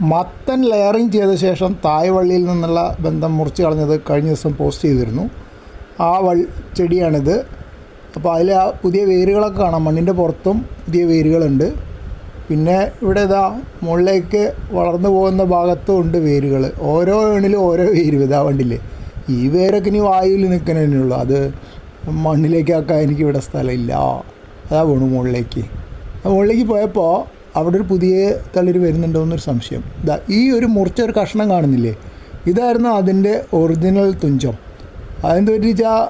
മത്തൻ ലെയറിങ് ചെയ്ത ശേഷം തായ്വള്ളിയിൽ നിന്നുള്ള ബന്ധം മുറിച്ച് കളഞ്ഞത് കഴിഞ്ഞ ദിവസം പോസ്റ്റ് ചെയ്തിരുന്നു. ആ വൾ ചെടിയാണിത്. അപ്പോൾ അതിൽ ആ പുതിയ വേരുകളൊക്കെ കാണാം. മണ്ണിന്റെ പുറത്തും പുതിയ വേരുകളുണ്ട്. പിന്നെ ഇവിടെ ഇതാ മുകളിലേക്ക് വളർന്നു പോകുന്ന ഭാഗത്തും ഉണ്ട് വേരുകൾ ഓരോ ഏണിലും ഓരോ വേര് ഇതാ വണ്ടില്ലേ ഈ വേരൊക്കെ ഇനി വായുവിൽ നിൽക്കുന്നതിനുള്ളൂ അത് മണ്ണിലേക്കാക്കാൻ എനിക്ക് ഇവിടെ സ്ഥലമില്ല. അതാ വേണു മുകളിലേക്ക്. മുകളിലേക്ക് പോയപ്പോൾ അവിടെ ഒരു പുതിയ തളിര് വരുന്നുണ്ടോ എന്നൊരു സംശയം. ഇതാ ഈ ഒരു മുറിച്ച ഒരു കഷ്ണം കാണുന്നില്ലേ? ഇതായിരുന്നു അതിന്റെ ഒറിജിനൽ തുഞ്ചം. അതെന്ത് പറ്റിച്ചാൽ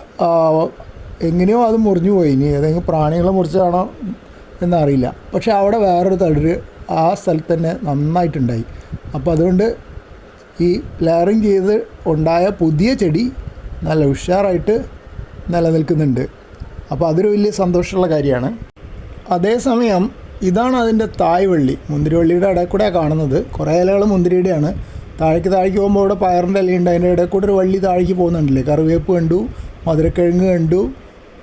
എങ്ങനെയോ അത് മുറിഞ്ഞു പോയി. ഇനി ഏതെങ്കിലും പ്രാണികളെ മുറിച്ചതാണോ എന്നറിയില്ല. പക്ഷേ അവിടെ വേറൊരു തളിര് ആ സ്ഥലത്ത് തന്നെ നന്നായിട്ടുണ്ടായി. അപ്പോൾ അതുകൊണ്ട് ഈ ലെയറിങ് ചെയ്ത് ഉണ്ടായ പുതിയ ചെടി നല്ല ഉഷാറായിട്ട് നിലനിൽക്കുന്നുണ്ട്. അപ്പോൾ അതൊരു വലിയ സന്തോഷമുള്ള കാര്യമാണ്. അതേസമയം ഇതാണ് അതിന്റെ തായ്വള്ളി മുന്തിരിവള്ളിയുടെ ഇടയിൽ കൂടെ കാണുന്നത്. കുറേ ഇലകൾ മുന്തിരിയുടെയാണ്. താഴേക്ക് താഴേക്ക് പോകുമ്പോൾ അവിടെ പയറിന്റെ ഇലയുണ്ട്. അതിന്റെ ഇടയിൽ ഒരു വള്ളി താഴേക്ക് പോകുന്നുണ്ടല്ലേ? കറിവേപ്പ് കണ്ടു മധുരക്കിഴങ്ങ് കണ്ടു.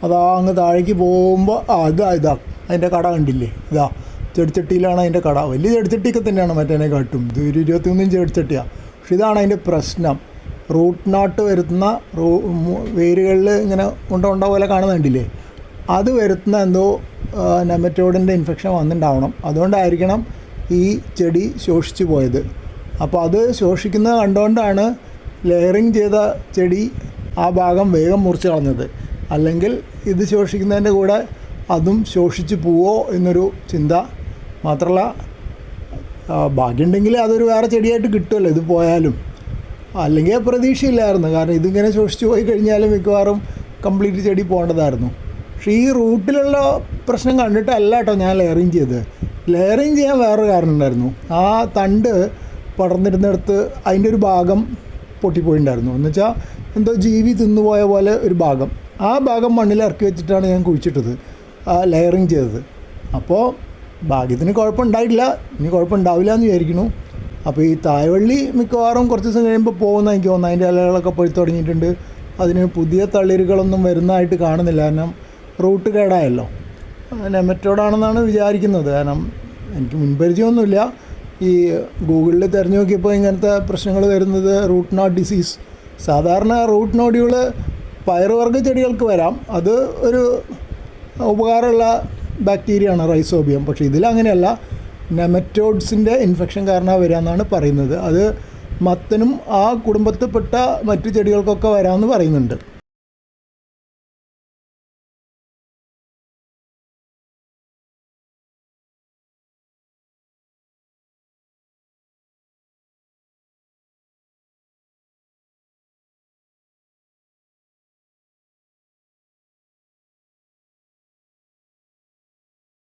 അതാ അങ്ങ് താഴേക്ക് പോകുമ്പോൾ ആ ഇതാ ഇതാ. അതിന്റെ കട കണ്ടില്ലേ? ഇതാ. ചെടിച്ചട്ടിയിലാണ് അതിന്റെ കട. വലിയ ചെടിച്ചട്ടിയൊക്കെ തന്നെയാണ് മറ്റേനെ കാട്ടും ഇത് ഒരു ഇരുപത്തിമൂന്നും ചെടിച്ചട്ടിയാണ് പക്ഷെ ഇതാണ് അതിന്റെ പ്രശ്നം. റൂട്ട് നാട്ട് വരുത്തുന്ന റൂ വേരുകളിൽ ഇങ്ങനെ ഉണ്ട ഉണ്ട പോലെ കാണുന്നുണ്ടില്ലേ? അത് വരുത്തുന്ന എന്തോ നെമറ്റോഡിന്റെ ഇൻഫെക്ഷൻ വന്നിട്ടുണ്ടാവണം അതുകൊണ്ടായിരിക്കണം ഈ ചെടി ശോഷിച്ചു പോയത്. അപ്പോൾ അത് ശോഷിക്കുന്നത് കണ്ടുകൊണ്ടാണ് ലെയറിങ് ചെയ്ത ചെടി ആ ഭാഗം വേഗം മുറിച്ച് കളഞ്ഞത്. അല്ലെങ്കിൽ ഇത് ശോഷിക്കുന്നതിന്റെ കൂടെ അതും ശോഷിച്ചു പോവോ എന്നൊരു ചിന്ത മാത്രമല്ല ഭാഗ്യമുണ്ടെങ്കിൽ അതൊരു വേറെ ചെടിയായിട്ട് കിട്ടുമല്ലോ ഇത് പോയാലും. അല്ലെങ്കിൽ പ്രതീക്ഷയില്ലായിരുന്നു. കാരണം ഇതിങ്ങനെ ശോഷിച്ചു പോയി കഴിഞ്ഞാൽ മിക്കവാറും കംപ്ലീറ്റ് ചെടി പോകേണ്ടതായിരുന്നു. പക്ഷേ ഈ റൂട്ടിലുള്ള പ്രശ്നം കണ്ടിട്ടല്ല കേട്ടോ ഞാൻ ലെയറിങ് ചെയ്തത്. ലെയറിങ് ചെയ്യാൻ വേറൊരു കാരണം ഉണ്ടായിരുന്നു. ആ തണ്ട് പടർന്നിരുന്നിടത്ത് അതിന്റെ ഒരു ഭാഗം പൊട്ടിപ്പോയിട്ടുണ്ടായിരുന്നു. എന്ന് വെച്ചാൽ എന്തോ ജീവി തിന്നുപോയ പോലെ ഒരു ഭാഗം. ആ ഭാഗം മണ്ണിൽ ഇറക്കി വെച്ചിട്ടാണ് ഞാൻ കുഴിച്ചിട്ടത് ലെയറിങ് ചെയ്തത്. അപ്പോൾ ഭാഗ്യത്തിന് കുഴപ്പമുണ്ടായിട്ടില്ല. ഇനി കുഴപ്പമുണ്ടാവില്ല എന്ന് വിചാരിക്കുന്നു. അപ്പോൾ ഈ തായവള്ളി മിക്കവാറും കുറച്ച് ദിവസം കഴിയുമ്പോൾ പോകുന്ന എനിക്ക് തോന്നുന്നു. അതിന്റെ ഇലകളൊക്കെ പൊഴി തുടങ്ങിയിട്ടുണ്ട്. അതിന് പുതിയ തളിരുകളൊന്നും വരുന്നതായിട്ട് കാണുന്നില്ല. കാരണം റൂട്ട് കേടായല്ലോ. നെമറ്റോഡാണെന്നാണ് വിചാരിക്കുന്നത്. കാരണം എനിക്ക് മുൻപരിചയമൊന്നുമില്ല. ഈ ഗൂഗിളിൽ തിരഞ്ഞു നോക്കിയപ്പോൾ ഇങ്ങനത്തെ പ്രശ്നങ്ങൾ വരുന്നത് റൂട്ട് നോട്ട് ഡിസീസ്. സാധാരണ റൂട്ട് നോഡ്യൂൾ പയറുവർഗ ചെടികൾക്ക് വരാം. അത് ഒരു ഉപകാരമുള്ള ബാക്ടീരിയയാണ് റൈസോബിയം. പക്ഷേ ഇതിലങ്ങനെയല്ല നെമറ്റോഡ്സിന്റെ ഇൻഫെക്ഷൻ കാരണം വരാമെന്നാണ് പറയുന്നത്. അത് മത്തനും ആ കുടുംബത്തിൽപ്പെട്ട മറ്റു ചെടികൾക്കൊക്കെ വരാമെന്ന് പറയുന്നുണ്ട്.